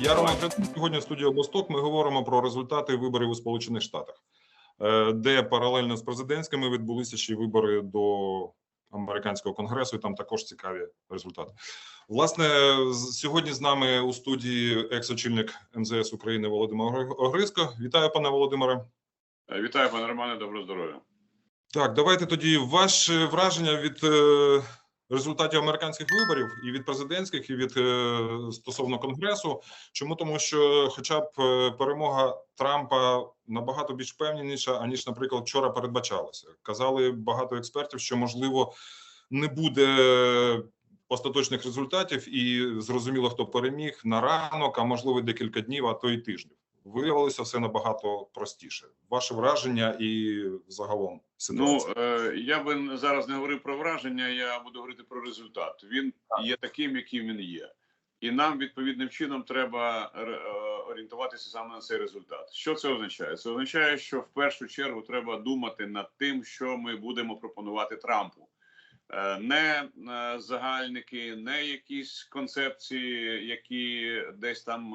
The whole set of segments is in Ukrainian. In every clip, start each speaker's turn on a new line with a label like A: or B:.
A: Я Роман Крицун. Сьогодні в студії Обосток ми говоримо про результати виборів у Сполучених Штатах, е, де паралельно з президентськими відбулися ще й вибори до американського конгресу. І там також цікаві результати. Власне, сьогодні з нами у студії екс-очільник МЗС України Володимир Огриско. Вітаю, пане Володимире.
B: Е, Вітаю, пане Романе, доброго здоров'я.
A: Так, давайте тоді ваше враження від е, результатів американських виборів і від президентських, і від е, стосовно конгресу. Чому тому, що, хоча б е, перемога Трампа набагато більш впевненіша, аніж, наприклад, вчора передбачалося. Казали багато експертів, що можливо не буде остаточних результатів, і зрозуміло, хто переміг на ранок, а можливо декілька днів, а то й тижнів. Виявилося все набагато простіше. Ваше враження і загалом
B: Ну е, я би зараз не говорив про враження, я буду говорити про результат. Він є таким, яким він є, і нам відповідним чином треба ре- е, орієнтуватися саме на цей результат. Що це означає? Це означає, що в першу чергу треба думати над тим, що ми будемо пропонувати Трампу. Е, Не е, загальники, не якісь концепції, які десь там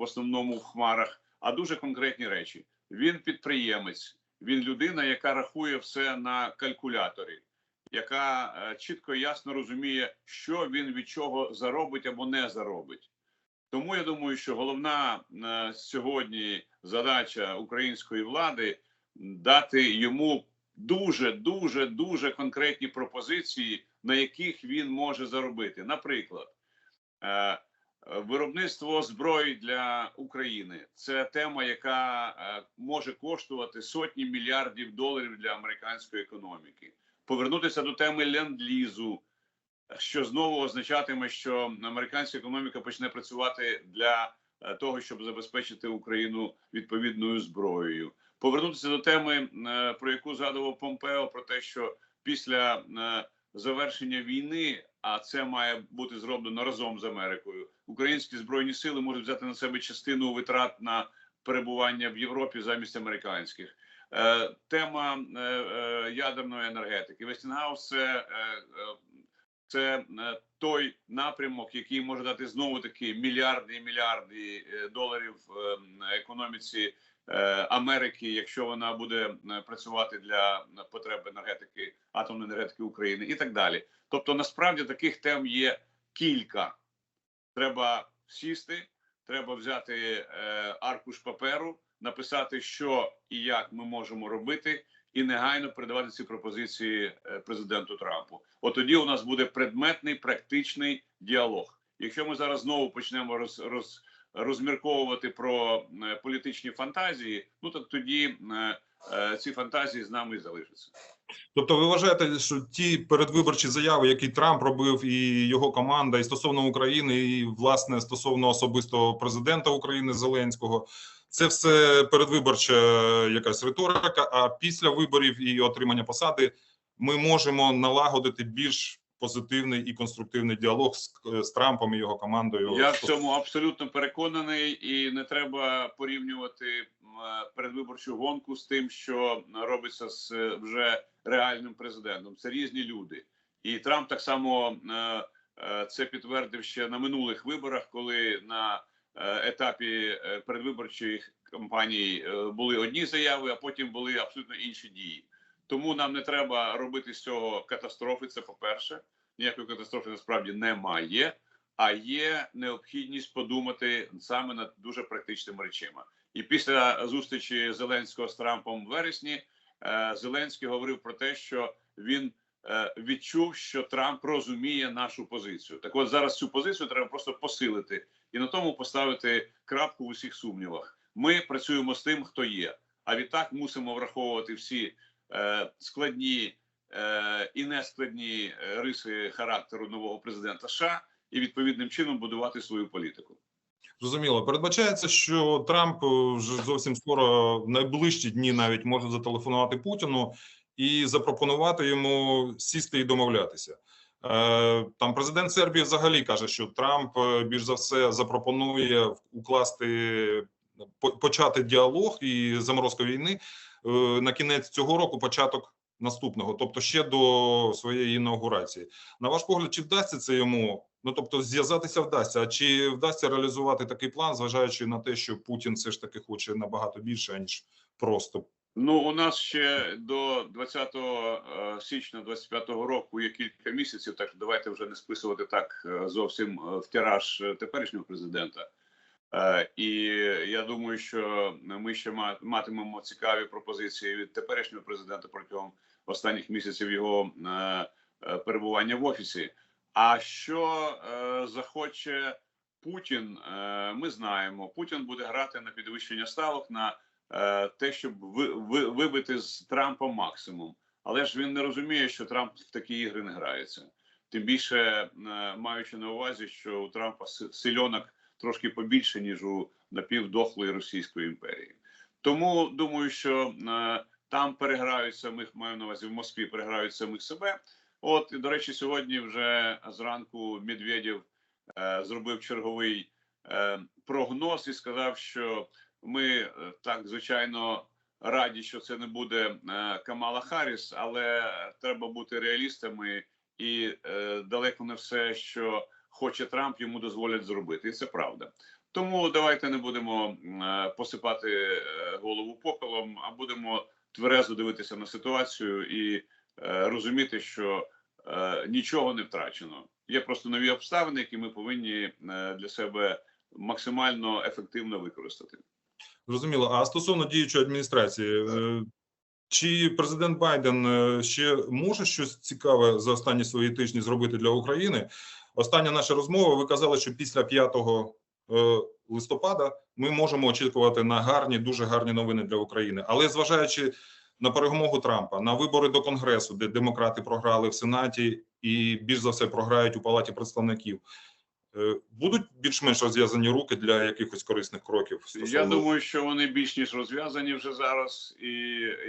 B: в основному в хмарах, а дуже конкретні речі. Він підприємець, він людина, яка рахує все на калькуляторі, яка е, чітко і ясно розуміє, що він від чого заробить або не заробить. Тому я думаю, що головна е, сьогодні задача української влади дати йому дуже, дуже, дуже конкретні пропозиції, на яких він може заробити. Наприклад, е, виробництво зброї для України це тема, яка е, може коштувати сотні мільярдів доларів для американської економіки. Повернутися до теми ленд-лізу, що знову означатиме, що американська економіка почне працювати для е, того, щоб забезпечити Україну відповідною зброєю. Повернутися до теми, е, про яку згадував Помпео, про те, що після е, завершення війни, а це має бути зроблено разом з Америкою, українські збройні сили можуть взяти на себе частину витрат на перебування в Європі замість американських. Е, тема е, е, ядерної енергетики. Вестінгаус це, це той напрямок, який може дати знову таки мільярди і мільярди доларів економіці Америки, якщо вона буде е, працювати для потреб енергетики, атомної енергетики України і так далі. Тобто, насправді таких тем є кілька. Треба сісти, треба взяти е, аркуш паперу, написати, що і як ми можемо робити, і негайно передавати ці пропозиції е, президенту Трампу. От тоді у нас буде предметний практичний діалог. Якщо ми зараз знову почнемо роз, роз, розмірковувати про е, політичні фантазії, ну так тоді е, е, ці фантазії з нами і залишаться.
A: Тобто, ви вважаєте, що ті передвиборчі заяви, які Трамп робив, і його команда, і стосовно України, і власне стосовно особистого президента України Зеленського, це все передвиборча якась риторика. А після виборів і отримання посади ми можемо налагодити більш позитивний і конструктивний діалог з, з Трампом і його командою.
B: Я в цьому абсолютно переконаний, і не треба порівнювати е, передвиборчу гонку з тим, що робиться з е, вже реальним президентом. Це різні люди, і Трамп так само е, е, це підтвердив ще на минулих виборах, коли на е, етапі е, передвиборчих кампаній е, були одні заяви, а потім були абсолютно інші дії. Тому нам не треба робити з цього катастрофи. Це по перше, ніякої катастрофи насправді немає а є необхідність подумати саме над дуже практичними речами. І після зустрічі Зеленського з Трампом в вересні е, Зеленський говорив про те, що він е, відчув, що Трамп розуміє нашу позицію. Так, от зараз цю позицію треба просто посилити і на тому поставити крапку в усіх сумнівах. Ми працюємо з тим, хто є. А відтак мусимо враховувати всі складні е, і нескладні е, риси характеру нового президента США і відповідним чином будувати свою політику.
A: Зрозуміло, передбачається, що Трамп е, вже зовсім скоро в найближчі дні навіть може зателефонувати Путіну і запропонувати йому сісти і домовлятися. Е, Там президент Сербії взагалі каже, що Трамп е, більш за все запропонує укласти почати діалог і заморозку війни е, на кінець цього року, початок наступного, тобто ще до своєї інаугурації. На ваш погляд, чи вдасться це йому Ну тобто, зв'язатися вдасться. А чи вдасться реалізувати такий план, зважаючи на те, що Путін все ж таки хоче набагато більше ніж просто
B: Ну, у нас ще до 20 е, січня 25-го року є кілька місяців, так що давайте вже не списувати так е, зовсім е, в тираж е, теперішнього президента. Е, І я думаю, що ми ще ма- матимемо цікаві пропозиції від теперішнього президента протягом останніх місяців його е, е, перебування в офісі. А що захоче Путін, ми знаємо. Путін буде грати на підвищення ставок на те, щоб ви, ви, вибити з Трампа максимум. Але ж він не розуміє, що Трамп в такі ігри не грається. Тим більше маючи на увазі, що у Трампа си- сильонок трошки побільше ніж у напівдохлої Російської імперії. Тому думаю, що е, там переграють самих маю на увазі в Москві, переграють самих себе. От і до речі, сьогодні вже зранку Медведєв е, зробив черговий е, прогноз і сказав, що ми е, так звичайно раді, що це не буде е, Камала Харріс, але треба бути реалістами, і е, далеко не все, що хоче Трамп, йому дозволять зробити, і це правда. Тому давайте не будемо е, посипати е, голову попелом, а будемо тверезо дивитися на ситуацію і е, розуміти, що нічого не втрачено. Є просто нові обставини, які ми повинні для себе максимально ефективно використати.
A: Зрозуміло. А стосовно діючої адміністрації, чи президент Байден ще може щось цікаве за останні свої тижні зробити для України? Остання наша розмова. Ви казали, що після 5 е, листопада ми можемо очікувати на гарні, дуже гарні новини для України. Але зважаючи на перемогу Трампа, на вибори до Конгресу, де демократи програли в Сенаті і більш за все програють у Палаті представників. е, Будуть більш-менш розв'язані руки для якихось корисних кроків
B: Я думаю, що вони більш ніж розв'язані вже зараз, і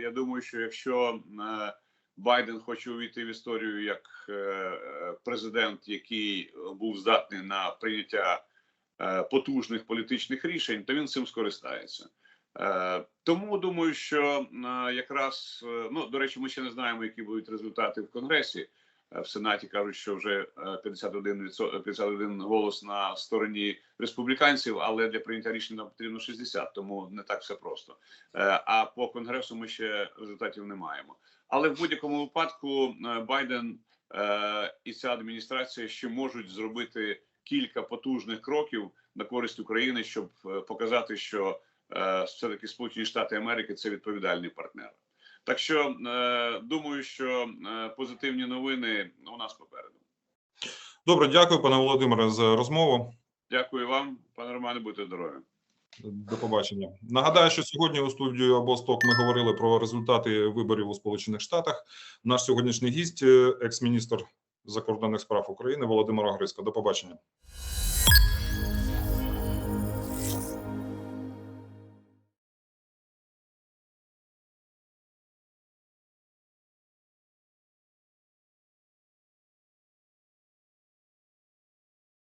B: я думаю, що якщо е, Байден хоче увійти в історію як е, е, президент, який був здатний на прийняття е, потужних політичних рішень, то він цим скористається. Тому думаю, що якраз ну до речі, ми ще не знаємо, які будуть результати в Конгресі. Е, В Сенаті кажуть, що вже е, 51, відсо- 51 голос на стороні республіканців, але для прийняття рішень нам потрібно 60, тому не так все просто. Е, А по конгресу ми ще результатів не маємо. Але в будь-якому випадку е, Байден е, і ця адміністрація ще можуть зробити кілька потужних кроків на користь України, щоб е, показати, що е, все таки Сполучені Штати Америки це відповідальний партнер. Так що е, думаю, що е, позитивні новини у нас попереду.
A: Добре, дякую, пане Володимире, за розмову.
B: Дякую вам, пане Романе, будьте здорові.
A: До побачення. Нагадаю, що сьогодні у студію Абосток ми говорили про результати виборів у Сполучених Штатах. Наш сьогоднішній гість, е, екс-міністр закордонних справ України Володимир Грисько. До побачення.